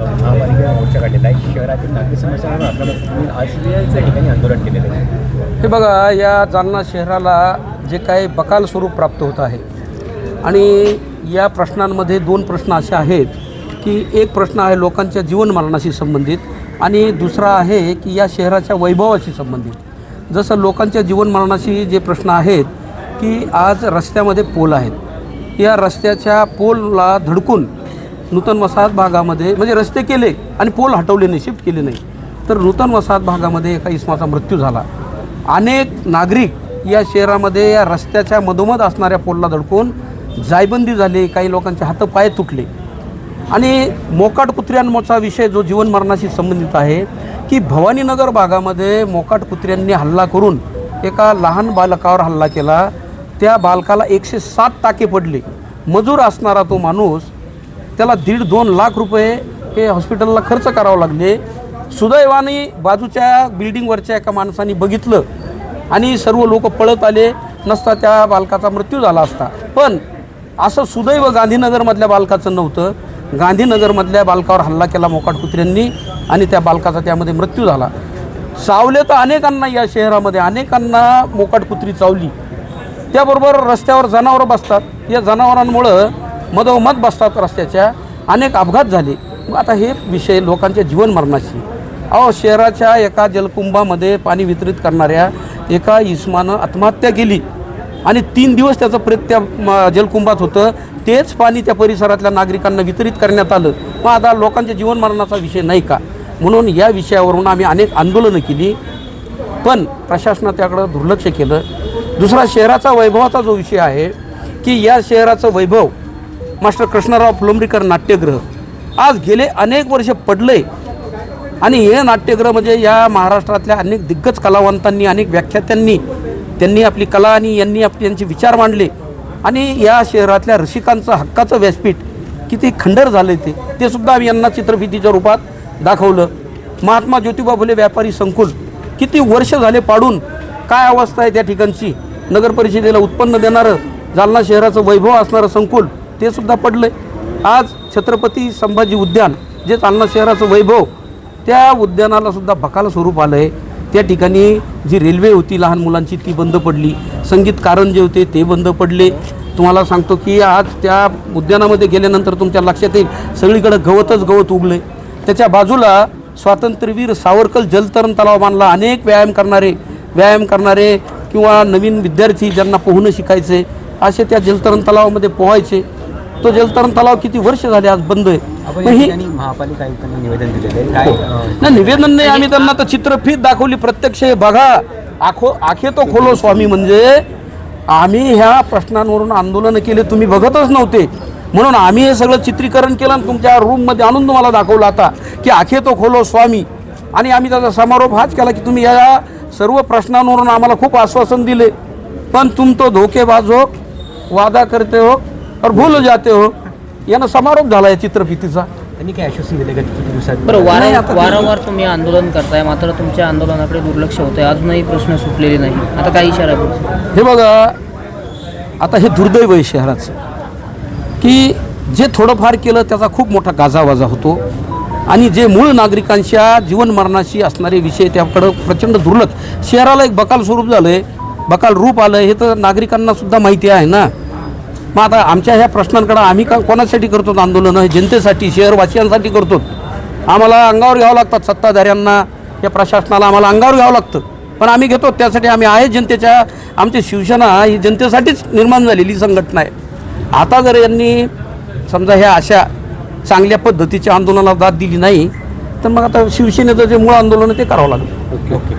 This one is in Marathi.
महापालिकेने मोर्चा काढलेला आहे शहरातील नागरिक समस्यांवर आक्रमक आज या ठिकाणी आंदोलन केलेलं आहे हे बघा या जालना शहराला जे काही बकाल स्वरूप प्राप्त होत आहे आणि या प्रश्नांमध्ये दोन प्रश्न असे आहेत की एक प्रश्न आहे लोकांच्या जीवनमरणाशी संबंधित आणि दुसरा आहे की या शहराच्या वैभवाशी संबंधित. जसं लोकांच्या जीवनमरणाशी जे प्रश्न आहेत की आज रस्त्यामध्ये पोल आहेत. या रस्त्याच्या पोलला धडकून नूतन वसाहत भागामध्ये म्हणजे रस्ते केले आणि पोल हटवले नाही शिफ्ट केले नाही. तर नूतन वसाहत भागामध्ये एका इसमाचा मृत्यू झाला. अनेक नागरिक या शहरामध्ये या रस्त्याच्या मधोमध असणाऱ्या पोलला धडकून जायबंदी झाली काही लोकांचे हात पाय तुटले. आणि मोकाट कुत्र्यांचा विषय जो जीवन मरणाशी संबंधित आहे की भवानीनगर भागामध्ये मोकाट कुत्र्यांनी हल्ला करून एका लहान बालकावर हल्ला केला. त्या बालकाला एकशे सात टाके पडले. मजूर असणारा तो माणूस त्याला दीड दोन लाख रुपये हे हॉस्पिटलला खर्च करावं लागले. सुदैवाने बाजूच्या बिल्डिंगवरच्या एका माणसाने बघितलं आणि सर्व लोक पळत आले नसता त्या बालकाचा मृत्यू झाला असता. पण असं सुदैव गांधीनगरमधल्या बालकाचं नव्हतं. गांधीनगरमधल्या बालकावर हल्ला केला मोकाट कुत्र्यांनी आणि त्या बालकाचा त्यामध्ये मृत्यू झाला. चावले तर अनेकांना या शहरामध्ये अनेकांना मोकाट कुत्री चावली. त्याबरोबर रस्त्यावर जनावरं बसतात. या जनावरांमुळं मधोमध बसतात रस्त्याच्या अनेक अपघात झाले. मग आता हे विषय लोकांच्या जीवन मरणाशी. अहो शहराच्या एका जलकुंभामध्ये पाणी वितरित करणाऱ्या एका इसमानं आत्महत्या केली. आणि तीन दिवस त्याचं प्रेत त्या जलकुंभात होतं. तेच पाणी त्या परिसरातल्या नागरिकांना वितरित करण्यात आलं. मग आता लोकांच्या जीवन मरणाचा विषय नाही का? म्हणून या विषयावरून आम्ही अनेक आंदोलनं केली. पण प्रशासनात त्याकडं दुर्लक्ष केलं. दुसरा शहराचा वैभवाचा जो विषय आहे की या शहराचं वैभव मास्टर कृष्णराव फुलंबरीकर नाट्यगृह आज गेले अनेक वर्ष पडले आणि हे नाट्यगृह म्हणजे या महाराष्ट्रातल्या अनेक दिग्गज कलावंतांनी अनेक व्याख्यात्यांनी त्यांनी आपली कला आणि यांनी आपली यांचे विचार मांडले. आणि या शहरातल्या रसिकांचं हक्काचं व्यासपीठ किती खंडर झालं ते ते सुद्धा आम्ही यांना चित्रफितीच्या रूपात दाखवलं. महात्मा ज्योतिबा फुले व्यापारी संकुल किती वर्ष झाले पाडून काय अवस्था आहे त्या ठिकाणची? नगर परिषदेला उत्पन्न देणारं जालना शहराचं वैभव असणारं संकुल ते सुद्धा पडलं आज छत्रपती संभाजी उद्यान जे जालना शहराचं वैभव त्या उद्यानाला सुद्धा बकाल स्वरूप आलं आहे त्या ठिकाणी जी रेल्वे होती लहान मुलांची ती बंद पडली. संगीतकारण जे होते ते बंद पडले. तुम्हाला सांगतो की आज त्या उद्यानामध्ये गेल्यानंतर तुमच्या लक्षात येईल सगळीकडे गवतच गवत उगले त्याच्या बाजूला स्वातंत्र्यवीर सावरकर जलतरण तलाव बांधला. अनेक व्यायाम करणारे व्यायाम करणारे किंवा नवीन विद्यार्थी ज्यांना पोहणं शिकायचे असे त्या जलतरण तलावामध्ये पोहायचे. तो जलतरण तलाव किती वर्ष झाले आज बंद आहे? आपण ही ठिकाणी महापालिका आयुक्तांना निवेदन दिलेलं आहे. काय हो. नाही निवेदन नाही आम्ही त्यांना तर चित्रफीत दाखवली. प्रत्यक्ष हे बघा. आखो आखे तो खोलो स्वामी म्हणजे आम्ही ह्या प्रश्नांवरून आंदोलन केले. तुम्ही बघतच नव्हते. म्हणून आम्ही हे सगळं चित्रीकरण केलं आणि तुमच्या रूममध्ये आणून तुम्हाला दाखवलं आता की आखे तो खोलो स्वामी. आणि आम्ही त्याचा समारोप हाच केला की तुम्ही या सर्व प्रश्नांवरून आम्हाला खूप आश्वासन दिले. पण तुम तो धोकेबाज हो वादा करते हो. और भूल जाते हो। यानं समारोप झाला या चित्रफितीचा। त्यांनी काय आश्वासन दिलं का किती दिवसात? बरं नाही, वारं आता वारंवार तुम्ही आंदोलन करताय मात्र तुमच्या आंदोलनाकडे दुर्लक्ष होतंय. अजूनही प्रश्न सुटलेले नाही. आता काय इशारा आहे पुढचा? हे बघा आता हे दुर्दैव आहे शहराचं की जे थोडंफार केलं त्याचा खूप मोठा गाजावाजा होतो. आणि जे मूळ नागरिकांच्या जीवन मरणाशी असणारे विषय त्याकडं प्रचंड दुर्लक्ष. शहराला एक बकाल स्वरूप झालं आहे बकाल रूप आलं हे तर नागरिकांना सुद्धा माहिती आहे ना. मग आता आमच्या ह्या प्रश्नांकडं आम्ही का कोणासाठी करतो आंदोलनं? हे जनतेसाठी शहरवासियांसाठी करतो. आम्हाला अंगावर घ्यावं लागतात सत्ताधाऱ्यांना या प्रशासनाला आम्हाला अंगावर घ्यावं लागतं. पण आम्ही घेतो त्यासाठी आम्ही आहे जनतेच्या आमची शिवसेना ही जनतेसाठीच निर्माण झालेली संघटना आहे. आता जर यांनी समजा ह्या अशा चांगल्या पद्धतीच्या आंदोलनाला दाद दिली नाही तर मग आता शिवसेनेचं जे मूळ आंदोलन आहे ते करावं लागेल. Okay okay.